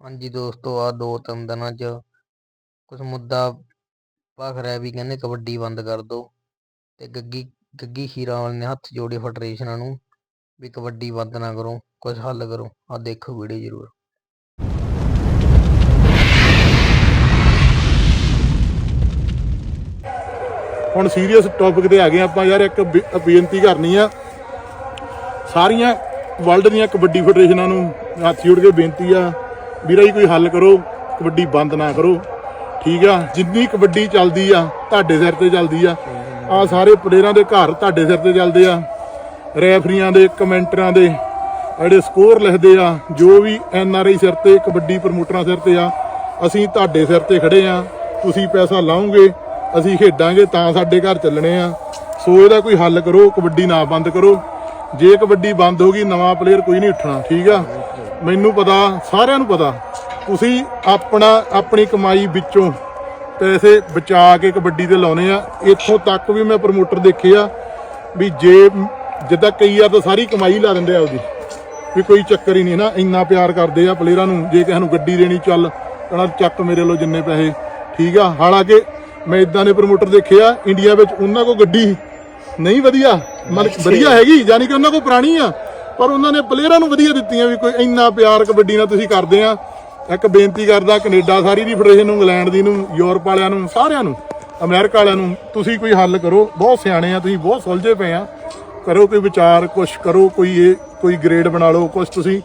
ਹਾਂਜੀ ਦੋਸਤੋ ਆ ਦੋ ਤਿੰਨ ਦਿਨਾਂ 'ਚ ਕੁਝ ਮੁੱਦਾ ਭਖ ਰਿਹਾ ਵੀ ਕਹਿੰਦੇ ਕਬੱਡੀ ਬੰਦ ਕਰ ਦਿਓ ਤੇ ਗੱਗੀ ਗੱਗੀ ਖੀਰਾਵਾਲ ਨੇ ਹੱਥ ਜੋੜੇ ਫੈਡਰੇਸ਼ਨਾਂ ਨੂੰ ਵੀ ਕਬੱਡੀ ਬੰਦ ਨਾ ਕਰੋ ਕੁਝ ਹੱਲ ਕਰੋ ਆ ਦੇਖੋ ਵੀਡੀਓ ਜ਼ਰੂਰ। ਹੁਣ ਸੀਰੀਅਸ ਟੌਪਿਕ ਤੇ ਆ ਗਏ ਆਪਾਂ ਯਾਰ, ਇੱਕ ਬੇ- ਬੇਨਤੀ ਕਰਨੀ ਆ। ਸਾਰੀਆਂ ਵਰਲਡ ਦੀਆਂ ਕਬੱਡੀ ਫੈਡਰੇਸ਼ਨਾਂ ਨੂੰ ਹੱਥ ਜੋੜ ਕੇ ਬੇਨਤੀ ਆ। ਵੀਰਾ ਜੀ, ਕੋਈ ਹੱਲ ਕਰੋ, ਕਬੱਡੀ ਬੰਦ ਨਾ ਕਰੋ। ਠੀਕ ਆ, ਜਿੰਨੀ ਕਬੱਡੀ ਚੱਲਦੀ ਆ, ਤੁਹਾਡੇ ਸਿਰ ਤੇ ਚੱਲਦੀ ਆ। ਆ ਸਾਰੇ ਪਲੇਅਰਾਂ ਦੇ ਘਰ ਤੁਹਾਡੇ ਸਿਰ ਤੇ ਚੱਲਦੇ ਆ। ਰੈਫਰੀਆਂ ਦੇ, ਕਮੈਂਟਰਾਂ ਦੇ ਜਿਹੜੇ ਸਕੋਰ ਲਿਖਦੇ ਆ, ਜੋ ਵੀ ਐਨ ਆਰ ਆਈ ਸਿਰ ਤੇ, ਕਬੱਡੀ ਪ੍ਰਮੋਟਰਾਂ ਸਿਰ ਤੇ ਆ, ਅਸੀਂ ਤੁਹਾਡੇ ਸਿਰ ਤੇ ਖੜੇ ਆ। ਤੁਸੀਂ ਪੈਸਾ ਲਾਓਗੇ, ਅਸੀਂ ਖੇਡਾਂਗੇ, ਤਾਂ ਸਾਡੇ ਘਰ ਚੱਲਣੇ ਆ। ਸੋ ਇਹਦਾ ਕੋਈ ਹੱਲ ਕਰੋ, ਕਬੱਡੀ ਨਾ ਬੰਦ ਕਰੋ। ਜੇ ਕਬੱਡੀ ਬੰਦ ਹੋ ਗਈ, ਨਵਾਂ ਪਲੇਅਰ ਕੋਈ ਨਹੀਂ ਉੱਠਣਾ, ਠੀਕ ਆ? ਮੈਨੂੰ ਪਤਾ ਸਾਰਿਆਂ ਨੂੰ ਪਤਾ ਤੁਸੀਂ ਆਪਣਾ ਆਪਣੀ ਕਮਾਈ ਵਿੱਚੋਂ ਪੈਸੇ ਬਚਾ ਕੇ ਕਬੱਡੀ ਤੇ ਲਾਉਨੇ ਆ। ਇੱਥੋਂ ਤੱਕ ਵੀ ਮੈਂ ਪ੍ਰਮੋਟਰ ਦੇਖੇ ਆ ਵੀ ਜੇ ਜਿੱਦਾਂ ਕਈ ਆ ਤਾਂ ਸਾਰੀ ਕਮਾਈ ਲਾ ਦਿੰਦੇ ਆ ਉਹਦੀ ਵੀ ਕੋਈ ਚੱਕਰ ਹੀ ਨਹੀਂ ਨਾ ਇੰਨਾ ਪਿਆਰ ਕਰਦੇ ਆ ਪਲੇਅਰਾਂ ਨੂੰ ਜੇ ਕਿਸੇ ਨੂੰ ਗੱਡੀ ਦੇਣੀ ਚੱਲ ਕਹਣਾ ਚੱਕ ਮੇਰੇ ਲੋ ਜਿੰਨੇ ਪੈਸੇ। ਠੀਕ ਆ ਹਾਲਾਂਕਿ ਮੈਂ ਇਦਾਂ ਦੇ ਪ੍ਰਮੋਟਰ ਦੇਖੇ ਆ ਇੰਡੀਆ ਵਿੱਚ ਉਹਨਾਂ ਕੋ ਗੱਡੀ ਨਹੀਂ ਵਧੀਆ। ਮਤਲਬ ਵਧੀਆ ਹੈਗੀ ਯਾਨੀ ਕਿ ਉਹਨਾਂ ਕੋ ਪੁਰਾਣੀ ਆ। ਪਰ ਉਹਨਾਂ ਨੇ ਪਲੇਅਰਾਂ ਨੂੰ ਵਧੀਆ ਦਿੱਤੀਆਂ ਵੀ ਕੋਈ ਇੰਨਾ ਪਿਆਰ ਕਬੱਡੀ ਨਾਲ ਤੁਸੀਂ ਕਰਦੇ ਆ। ਇੱਕ ਬੇਨਤੀ ਕਰਦਾ, ਕੈਨੇਡਾ ਸਾਰੀ ਦੀ ਫੈਡਰੇਸ਼ਨ ਨੂੰ, ਇੰਗਲੈਂਡ ਦੀ ਨੂੰ, ਯੂਰਪ ਵਾਲਿਆਂ ਨੂੰ, ਸਾਰਿਆਂ ਨੂੰ, ਅਮਰੀਕਾ ਵਾਲਿਆਂ ਨੂੰ ਤੁਸੀਂ ਕੋਈ ਹੱਲ ਕਰੋ। ਬਹੁਤ ਸਿਆਣੇ ਆ, ਤੁਸੀਂ ਬਹੁਤ ਸੁਲਝੇ ਪਏ ਆ। ਕਰੋ ਕੋਈ ਵਿਚਾਰ, ਕੁਛ ਕਰੋ, ਕੋਈ ਇਹ, ਕੋਈ ਗ੍ਰੇਡ ਬਣਾ ਲਓ, ਕੁਛ ਤੁਸੀਂ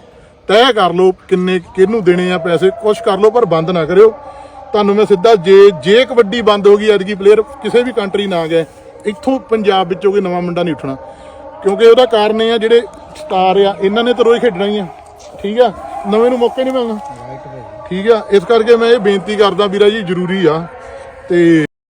ਤੈਅ ਕਰ ਲਓ ਕਿੰਨੇ, ਕਿਹਨੂੰ ਦੇਣੇ ਆ ਪੈਸੇ, ਕੁਛ ਕਰ ਲਓ, ਪਰ ਬੰਦ ਨਾ ਕਰਿਓ। ਤੁਹਾਨੂੰ ਮੈਂ ਸਿੱਧਾ ਜੇ ਜੇ ਕਬੱਡੀ ਬੰਦ ਹੋ ਗਈ ਐਤਕੀ ਪਲੇਅਰ ਕਿਸੇ ਵੀ ਕੰਟਰੀ ਨਾ ਗਏ, ਇੱਥੋਂ ਪੰਜਾਬ ਵਿੱਚੋਂ ਕੋਈ ਨਵਾਂ ਮੁੰਡਾ ਨਹੀਂ ਉੱਠਣਾ। ਕਿਉਂਕਿ ਉਹਦਾ ਕਾਰਨ ਇਹ ਆ, ਜਿਹੜੇ ਸਟਾਰ ਆ, ਇਹਨਾਂ ਨੇ ਤਾਂ ਰੋਜ਼ ਖੇਡਣਾ ਹੀ ਆ। ਠੀਕ ਆ? ਨਵੇਂ ਨੂੰ ਮੌਕਾ ਹੀ ਨਹੀਂ ਮਿਲਣਾ। ਠੀਕ ਆ? ਇਸ ਕਰਕੇ ਮੈਂ ਇਹ ਬੇਨਤੀ ਕਰਦਾ ਵੀਰਾ ਜੀ, ਜ਼ਰੂਰੀ ਆ। ਤੇ